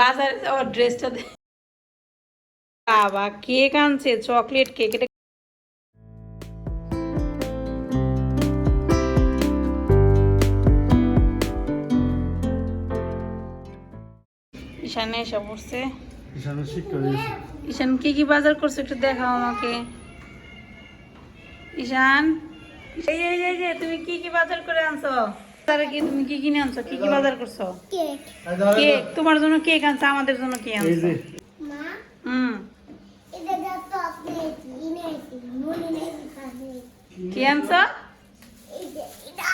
বাজারে যাওয়ার ড্রেসটা বাবা কেক আনছে চকলেট কেক এটা ঈশানে এসে পড়ছে। ঈশানে কি কি বাজার করছ একটু দেখাও আমাকে। ঈশান এই এই তুমি কি কি বাজার করে আনছো? বাজারে কি তুমি কি কিনে আনছো? কি কি বাজার করছ? কেক। কেক। তোমার জন্য কেক আনছো আমাদের জন্য কি আনছো? মা? হুম। এটা মনে নেই কি আনছো? এটা।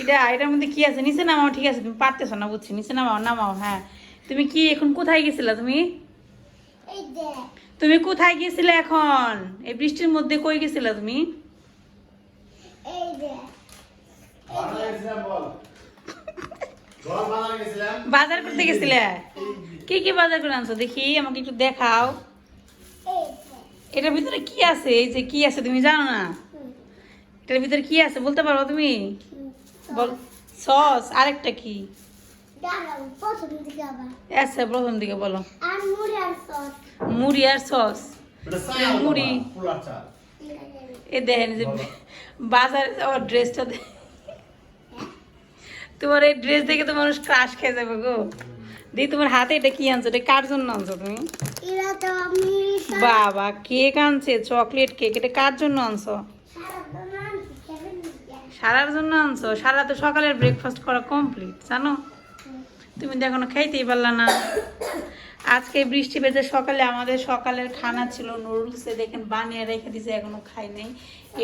এটা এটার মধ্যে কি আছে? নিচে নামাও ঠিক আছে তুমি পারতেছো না বুঝছি। নিচে নামাও নামাও হ্যাঁ। তুমি কি এখন কোথায় গেছিলা তুমি? তুমি কোথায় গেছিলে এখন? এই বৃষ্টির মধ্যে কই গেছিলা তুমি? এই যে। বাজার করতে গেছিলে? কি কি বাজার করে আনছো? দেখি আমাকে একটু দেখাও। এটার ভিতরে কি আছে? এই যে কি আছে তুমি জানো না? এটার ভিতরে কি আছে? বলতে পারো তুমি? বল সস আরেকটা কি? আচ্ছা প্রথম দিকে বলো। মুড়ি আর সস। মুড়ি। এ দেখেন যে বাজারে যাওয়ার ড্রেসটা তোমার এই ড্রেস দেখে তো মানুষ ক্রাশ খেয়ে যাবে গো। দিদি তোমার হাতে এটা কি আনছো এটা কার জন্য আনছো তুমি? বাবা কেক আনছে চকলেট কেক এটা কার জন্য আনছো? সারার জন্য আনছো? সারা তো সকালের ব্রেকফাস্ট করা কমপ্লিট জানো? তুমি তো এখনও খাইতেই পারলা না। আজকে বৃষ্টি বেজে সকালে আমাদের সকালের খানা ছিল নুডলসে, দেখেন বানিয়ে রেখে দিয়েছে, এখনও খাই নাই।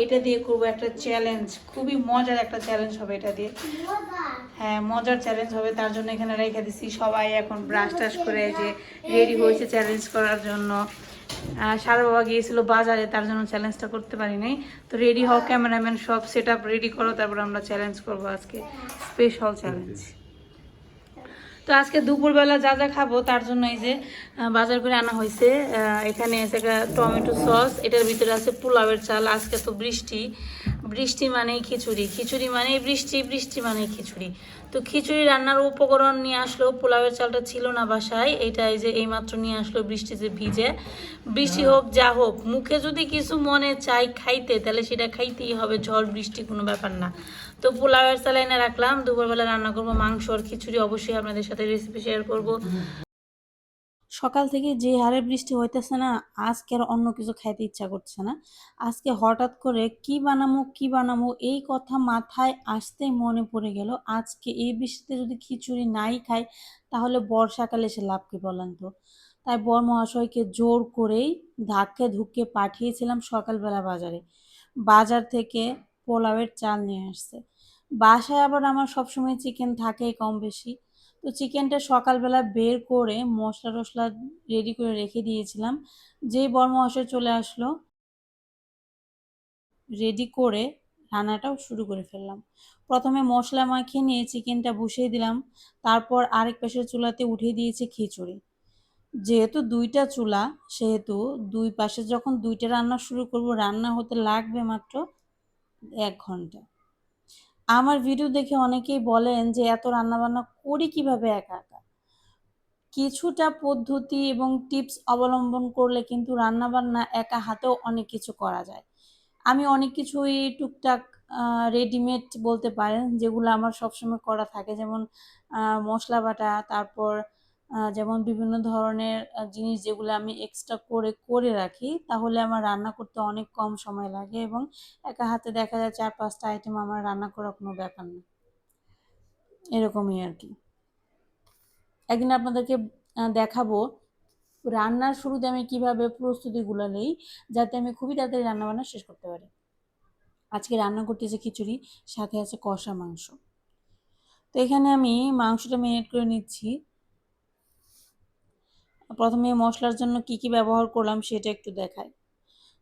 এটা দিয়ে করব একটা চ্যালেঞ্জ খুবই মজার একটা চ্যালেঞ্জ হবে এটা দিয়ে। হ্যাঁ মজার চ্যালেঞ্জ হবে, তার জন্য এখানে রেখে দিছি। সবাই এখন ব্রাশ টাশ করে যে রেডি হয়েছে চ্যালেঞ্জ করার জন্য। সারা বাবা গিয়েছিল বাজারে, তার জন্য চ্যালেঞ্জটা করতে পারি নাই। তো রেডি হও ক্যামেরাম্যান সব সেট রেডি করো, তারপর আমরা চ্যালেঞ্জ করব আজকে। স্পেশাল চ্যালেঞ্জ তো আজকে দুপুরবেলা যা যা খাব তার জন্য এই যে বাজার করে আনা হয়েছে। এখানে টমেটো সস, এটার ভিতরে আছে পোলাওয়ের চাল, আজকে তো বৃষ্টি। বৃষ্টি মানেই খিচুড়ি খিচুড়ি মানেই বৃষ্টি বৃষ্টি মানেই খিচুড়ি। তো খিচুড়ি রান্নার উপকরণ নিয়ে আসলো পোলাওয়ের চালটা ছিল না বাসায়, এটা এই যে এইমাত্র নিয়ে আসলো বৃষ্টিতে ভিজে। বৃষ্টি হোক, যা হোক, মুখে যদি কিছু মনে চাই খাইতে, তাহলে সেটা খাইতেই হবে, ঝড়, বৃষ্টি কোনো ব্যাপার না। তো পোলাওয়ের চাল এনে রাখলাম, দুপুরবেলা রান্না করব মাংস আর খিচুড়ি, অবশ্যই আপনাদের সাথে রেসিপি শেয়ার করব। সকাল থেকে যে হারে বৃষ্টি হইতেছে না, আজকে আর অন্য কিছু খাইতে ইচ্ছা করছে না। আজকে হঠাৎ করে কি বানামো কি বানামো, এই কথা মাথায় আসতেই মনে পড়ে গেল। আজকে এই বৃষ্টিতে যদি খিচুড়ি নাই খাই, তাহলে বর্ষাকালে এসে লাভ কি বলেন তো? তাই বর মহাশয়কে জোর করেই ধাক্কে ধুক্কে পাঠিয়েছিলাম সকালবেলা বাজারে। বাজার থেকে পোলাওয়ের চাল নিয়ে আসছে। বাসায় আবার আমার সবসময় চিকেন থাকে কম বেশি। তো চিকেনটা সকালবেলা বের করে মশলা টশলা রেডি করে রেখে দিয়েছিলাম। যেই বর মহাশয় চলে আসলো রেডি করে রান্নাটাও শুরু করে ফেললাম। প্রথমে মশলা মাখিয়ে নিয়ে চিকেনটা বসিয়ে দিলাম, তারপর আরেক পাশের চুলাতে উঠিয়ে দিয়েছি খিচুড়ি। যেহেতু দুইটা চুলা, সেহেতু দুই পাশে যখন দুইটা রান্না শুরু করব, রান্না হতে লাগবে মাত্র এক ঘণ্টা। আমার ভিডিও দেখে অনেকেই বলেন যে, এত রান্নাবান্না করি কীভাবে একা একা? কিছুটা পদ্ধতি এবং টিপস অবলম্বন করলে কিন্তু রান্নাবান্না একা হাতেও অনেক কিছু করা যায়। আমি অনেক কিছুই টুকটাক রেডিমেড বলতে পারেন, যেগুলো আমার সবসময় করা থাকে। যেমন মশলা বাটা, তারপর যেমন বিভিন্ন ধরনের জিনিস যেগুলো আমি এক্সট্রা করে করে রাখি, তাহলে আমার রান্না করতে অনেক কম সময় লাগে এবং একা হাতে দেখা যায় চার, পাঁচটা আইটেম আমার রান্না করা কোনো ব্যাপার না। এরকমই আর কি। একদিন আপনাদেরকে দেখাবো রান্নার শুরুতে আমি কীভাবে প্রস্তুতিগুলো নেই, যাতে আমি খুবই তাড়াতাড়ি রান্না বান্না শেষ করতে পারি। আজকে রান্না করতেছে খিচুড়ি, সাথে আছে কষা মাংস। তো এখানে আমি মাংসটা ম্যারিনেট করে নিচ্ছি। প্রথমে মশলার জন্য কি কি ব্যবহার করলাম সেটা একটু দেখাই।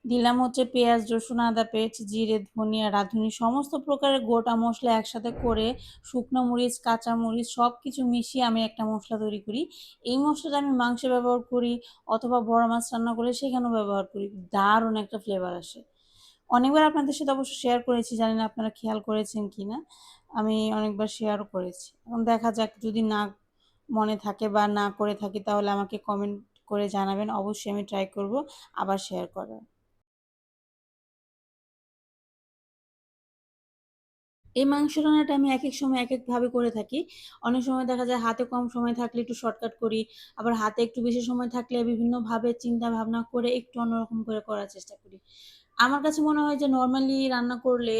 দিলাম হচ্ছে পেঁয়াজ, রসুন, আদা পেস্ট জিরে, ধনিয়া, রাঁধুনি, সমস্ত প্রকারের গোটা মশলা একসাথে করে শুকনো মরিচ, কাঁচা মরিচ সব কিছু মিশিয়ে আমি একটা মশলা তৈরি করি। এই মশলাটা আমি মাংসে ব্যবহার করি অথবা বড় মাছ রান্না করলে সেখানেও ব্যবহার করি। দারুণ একটা ফ্লেভার আসে। অনেকবার আপনাদের সাথে অবশ্য শেয়ার করেছি, জানি না আপনারা খেয়াল করেছেন কি না আমি অনেকবার শেয়ারও করেছি। এখন দেখা যাক যদি না মনে থাকে বা না করে থাকি, তাহলে আমাকে কমেন্ট করে জানাবেন অবশ্যই আমি ট্রাই করব আবার শেয়ার করার এই মাংস রান্নাটা আমি একেক সময় এক একভাবে করে থাকি। অনেক সময় দেখা যায় হাতে কম সময় থাকলে একটু শর্টকাট করি। আবার হাতে একটু বেশি সময় থাকলে বিভিন্নভাবে চিন্তা ভাবনা করে একটু অন্যরকম করে করার চেষ্টা করি। আমার কাছে মনে হয় যে নর্মালি রান্না করলে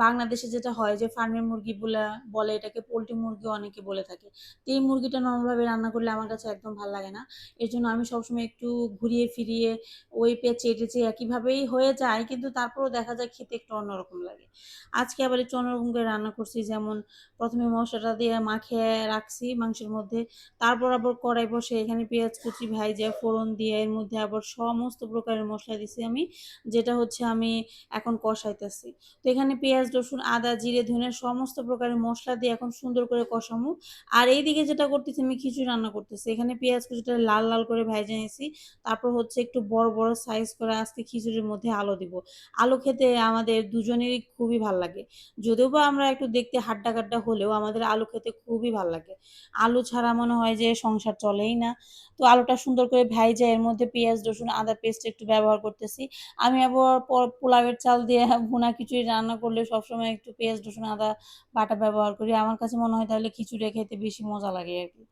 বাংলাদেশে যেটা হয় যে ফার্মের মুরগিগুলা বলে বলে এটাকে পোলট্রি মুরগি অনেকে বলে থাকে। তো এই মুরগিটা নর্মালভাবে রান্না করলে আমার কাছে একদম ভালো লাগে না। এর জন্য আমি সবসময় একটু ঘুরিয়ে ফিরিয়ে ওই পেঁচে-টেচে একইভাবেই হয়ে যায়, কিন্তু তারপরেও দেখা যায় খেতে একটু অন্যরকম লাগে। আজকে আবার একটু অন্যরকম করে রান্না করছি, যেমন প্রথমে মশলাটা দিয়ে মাখে রাখছি মাংসের মধ্যে। তারপর আবার কড়াই বসে এখানে পেঁয়াজ কুচি ভাই ভাইজা ফোড়ন দিয়ে এর মধ্যে আবার সমস্ত প্রকারের মশলা দিছি আমি। যেটা হচ্ছে আমি এখন কষাইতেছি। তো এখানে পেঁয়াজ, রসুন, আদা, জিরে, ধনে সমস্ত প্রকারের মশলা দিয়ে এখন সুন্দর করে কষামু। আর এইদিকে যেটা করতেছি আমি খিচুড়ি রান্না করতেছি। এখানে পেঁয়াজ কুচিটা লাল, লাল করে ভাইজা নিয়েছি তারপর হচ্ছে একটু বড়, বড় সাইজ করে আজকে খিচুড়ির মধ্যে আলু দিব। আলু খেতে আমাদের দুজনেরই খুবই ভালো লাগে। যদিও বা আমরা একটু দেখতে হাড্ডা-কাড্ডা হলেও আমাদের আলু খেতে খুবই ভালো লাগে। আলু ছাড়া মনে হয় যে সংসার চলেই না। তো আলুটা সুন্দর করে ভাইজা এর মধ্যে পেঁয়াজ, রসুন, আদার পেস্ট একটু ব্যবহার করতেছি। আমি আবার পোলাওয়ের চাল দিয়ে ভুনা খিচুড়ি রান্না করলে সবসময় একটু পেঁয়াজ, রসুন, আদা বাটা ব্যবহার করি। আমার কাছে মনে হয় তাহলে খিচুড়ি খেতে বেশি মজা লাগে আর কি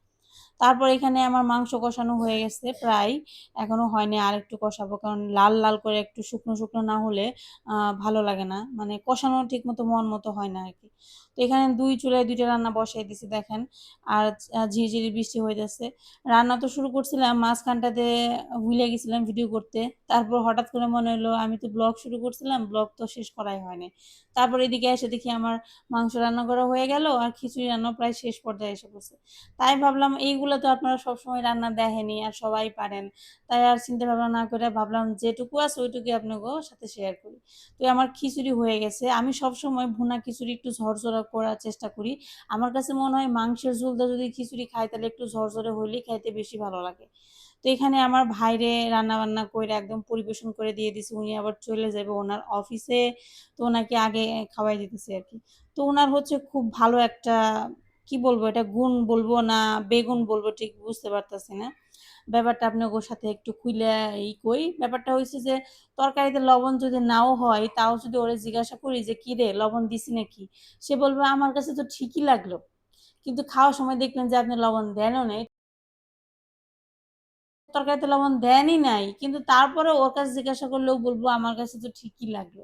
তারপর এখানে আমার মাংস কষানো হয়ে গেছে প্রায়। এখনও হয়নি আর একটু কষাবো। কারণ লাল, লাল করে একটু শুকনো, শুকনো না হলে ভালো লাগে না। মানে কষানো ঠিক মতো মন মতো হয় না আরকি। তো এখানে দুই চুলায় দুইটা রান্না বসাই দিছি দেখেন। আর ঝিরিঝিরি বৃষ্টি হইতেছে। রান্না তো শুরু করছিলাম মাঝখানটাতে ভুলে গেছিলাম ভিডিও করতে। তারপর হঠাৎ করে মনে হলো আমি তো ব্লগ শুরু করছিলাম, ব্লগ তো শেষ করাই হয়নি। তারপর এদিকে এসে দেখি আমার মাংস রান্না করা হয়ে গেল আর খিচুড়ি রান্না প্রায় শেষ পর্যায়ে এসে পড়ছে। তাই ভাবলাম এইগুলো তো আপনারা সবসময় রান্না দেখেনি আর সবাই পারেন। তাই আর চিন্তা ভাবনা না করে ভাবলাম যেটুকু আছে ওইটুকুই আপনাগো সাথে শেয়ার করি। তো আমার খিচুড়ি হয়ে গেছে। আমি সবসময় ভুনা খিচুড়ি একটু ঝরঝরা করার চেষ্টা করি। আমার কাছে মনে হয় মাংসের ঝোল দিয়ে যদি খিচুড়ি খাই, তাহলে একটু ঝরঝরে হইলেই খাইতে বেশি ভালো লাগে। তো এখানে আমার ভাইরে রান্না-বান্না করে একদম পরিবেশন করে দিয়ে দিছি। উনি আবার চলে যাবে ওনার অফিসে। তো ওনাকে আগে খাওয়াই দিতেছে আর কি তো ওনার হচ্ছে খুব ভালো একটা, কি বলব, এটা গুণ বলব না, বেগুন বলব ঠিক বুঝতে পারতাছি না। ব্যাপারটা আপনাগো সাথে একটু খুইলা ই কই। ব্যাপারটা হইছে যে তরকারিতে লবণ যদি নাও হয় তাও যদি ওরে জিজ্ঞাসা করি যে, "কিরে লবণ দিছি নাকি?" সে বলবে, "আমার কাছে তো ঠিকই লাগল।" কিন্তু খাওয়ার সময় দেখলেন যে আপনি লবণ দেনও নাই। তরকারিতে লবণ দেনই নাই। কিন্তু তারপরেও ওর কাছে জিজ্ঞাসা করলেও বলব "আমার কাছে তো ঠিকই লাগল।"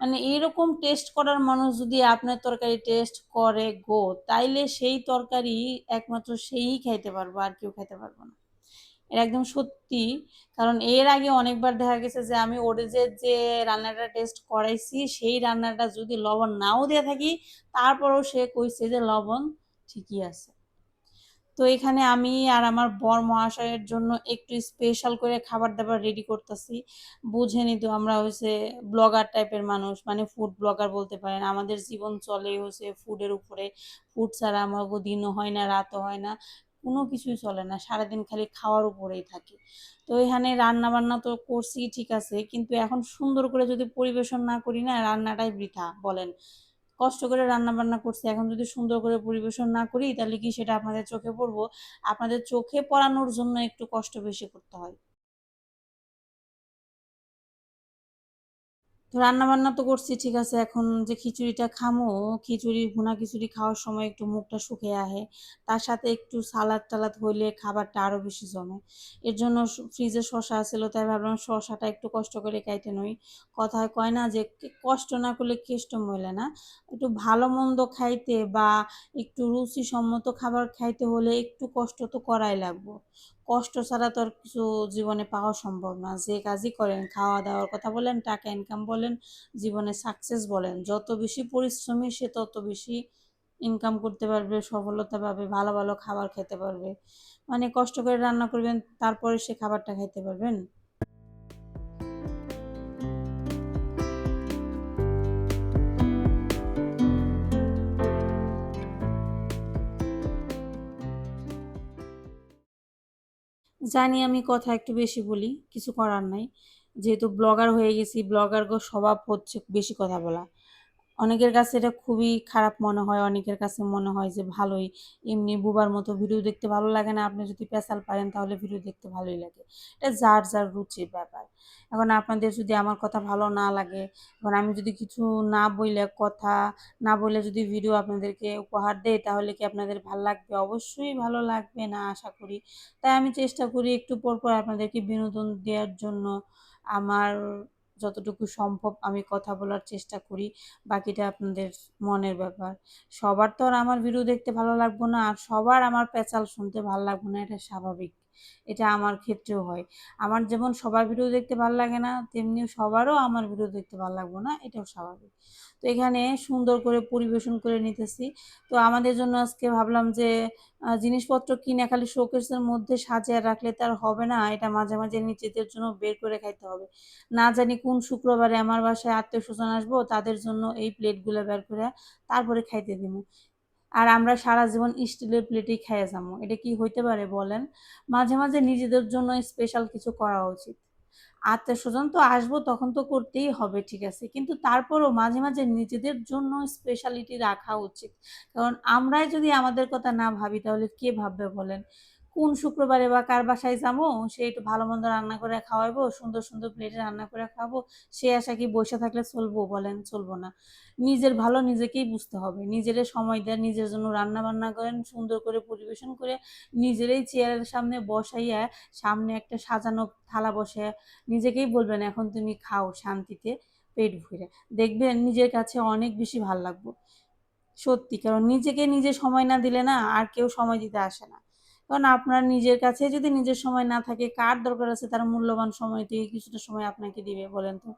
মানে এরকম টেস্ট করার মানুষ যদি আপনার তরকারি টেস্ট করে গো, তাইলে সেই তরকারি একমাত্র সেই খাইতে পারব। আর কেউ খাইতে পারব না। এটা একদম সত্যি। কারণ এর আগে অনেকবার দেখা গেছে যে আমি ওরে যে, রান্নাটা টেস্ট করাইছি সেই রান্নাটা যদি লবণ নাও দিয়া থাকি, তারপরেও সে কইছে যে লবণ ঠিকই আছে। তো এখানে আমি আর আমার বর মহাশয়ের জন্য একটু স্পেশাল করে খাবার-দাবার রেডি করতাছি। বুঝেনই তো আমরা হচ্ছে ব্লগার টাইপের মানুষ। মানে ফুড ব্লগার বলতে পারেন। আমাদের জীবন চলে হচ্ছে ফুডের উপরে। ফুড ছাড়া আমার দিনও হয় না, রাতও হয় না। কোনো কিছুই চলে না। সারাদিন খালি খাওয়ার উপরেই থাকে তো এখানে রান্না-বান্না তো করছি, ঠিক আছে। কিন্তু এখন সুন্দর করে যদি পরিবেশন না করি না, রান্নাটাই বৃথা, বলেন। কষ্ট করে রান্না-বান্না করছি। এখন যদি সুন্দর করে পরিবেশন না করি, তাহলে কি সেটা আপনাদের চোখে পড়ব? আপনাদের চোখে পড়ানোর জন্য একটু কষ্ট বেশি করতে হয়। তো রান্না-বান্না তো করছি, ঠিক আছে। এখন যে খিচুড়িটা খামো, খিচুড়ি, ভুনা খিচুড়ি খাওয়ার সময় একটু মুখটা শুকিয়ে আহে। তার সাথে একটু সালাদ-টালাদ হইলে খাবারটা আরও বেশি জমে। এর জন্য ফ্রিজে শশা আছিল তাই ভাবলাম শশাটা একটু কষ্ট করে কাইটে নই। কথায় কয় না যে কষ্ট না করলে কেষ্ট মইলে না। একটু ভালো-মন্দ খাইতে বা একটু রুচিসম্মত খাবার খাইতে হলে একটু কষ্ট তো করাই লাগবো। কষ্ট ছাড়া তো আর কিছু জীবনে পাওয়া সম্ভব না। যে কাজই করেন, খাওয়া-দাওয়ার কথা বলেন, টাকা ইনকাম বলেন, জীবনে সাকসেস বলেন, যত বেশি পরিশ্রমী সে তত বেশি ইনকাম করতে পারবে, সফলতা পাবে, ভালো, ভালো খাবার খেতে পারবে। মানে কষ্ট করে রান্না করবেন, তারপরে সে খাবারটা খেতে পারবেন। জানি আমি কথা একটু বেশি বলি, কিছু করার নাই। যেহেতু ব্লগার হয়ে গেছি, ব্লগার স্বভাব হচ্ছে বেশি কথা বলা। অনেকের কাছে এটা খুবই খারাপ মনে হয়, অনেকের কাছে মনে হয় যে ভালোই। এমনি বুবার মতো ভিডিও দেখতে ভালো লাগে না, আপনি যদি পেশাল পারেন তাহলে ভিডিও দেখতে ভালোই লাগে। এটা যার যার রুচির ব্যাপার। এখন আপনাদের যদি আমার কথা ভালো না লাগে, এখন আমি যদি কিছু না বইলে কথা, না বলে যদি ভিডিও আপনাদেরকে উপহার দেই, তাহলে কি আপনাদের ভালো লাগবে? অবশ্যই ভালো লাগবে না, আশা করি। তাই আমি চেষ্টা করি একটু পর পর আপনাদেরকে বিনোদন দেওয়ার জন্য। আমার যতটুকু সম্ভব আমি কথা বলার চেষ্টা করি, বাকিটা আপনাদের মনের ব্যাপার। সবার তো আর আমার ভিডিও দেখতে ভালো লাগবে না, আর সবার আমার পেঁচাল শুনতে ভালো লাগবে না, এটা স্বাভাবিক। এটা আমার ক্ষেত্রেও হয়। আমার যেমন সবার ভিডিও দেখতে ভালো লাগে না, তেমনি সবারও আমার ভিডিও দেখতে ভালো লাগবে না, এটাও স্বাভাবিক। তো এখানে সুন্দর করে পরিবেশন করে নিতেছি। তো আমাদের জন্য আজকে ভাবলাম যে জিনিসপত্র কিনে খালি শোকেসের মধ্যে সাজিয়ে রাখলে তার হবে না, এটা মাঝে মাঝে নিজেদের জন্য বের করে খাইতে হবে। না জানি কোন শুক্রবারে আমার বাসায় আত্মীয় স্বজন আসব, তাদের জন্য এই প্লেটগুলো বের করে তারপরে খাইতে দিব আর আমরা সারা জীবন স্টিলের প্লেটেই খেয়ে যাব। এটা কি হইতে পারে বলেন? মাঝে মাঝে নিজেদের জন্য স্পেশাল কিছু করা উচিত। আত্মীয় স্বজন তো আসব, তখন তো করতেই হবে, ঠিক আছে? কিন্তু তারপরও মাঝে মাঝে নিজেদের জন্য স্পেশালিটি রাখা উচিত। কারণ আমরাই যদি আমাদের কথা না ভাবি, তাহলে কে ভাববে বলেন? কোন শুক্রবারে বা কার বাসায় যাব? সে একটু ভালো মন্দ রান্না করে খাওয়াবো, সুন্দর সুন্দর প্লেটে রান্না করে খাওয়াবো। সে আশা কি বসে থাকলে চলবো বলেন, চলবো না। নিজের ভালো নিজেকেই বুঝতে হবে। নিজেরে সময় দেন, নিজের জন্য রান্না বান্না করেন, সুন্দর করে পরিবেশন করে নিজেরই চেয়ারের সামনে বসাইয়া সামনে একটা সাজানো থালা বসে নিজেকেই বলবেন, এখন তুমি খাও শান্তিতে পেট ভরে। দেখবেন নিজের কাছে অনেক বেশি ভালো লাগবে। সত্যি, কারণ নিজেকে নিজে সময় না দিলে না আর কেউ সময় দিতে আসে না। কারণ আপনার নিজের কাছে যদি নিজের সময় না থাকে, কার দরকার আছে তার মূল্যবান সময়টি কিছুটা সময় আপনাকে দিবে বলেন তো?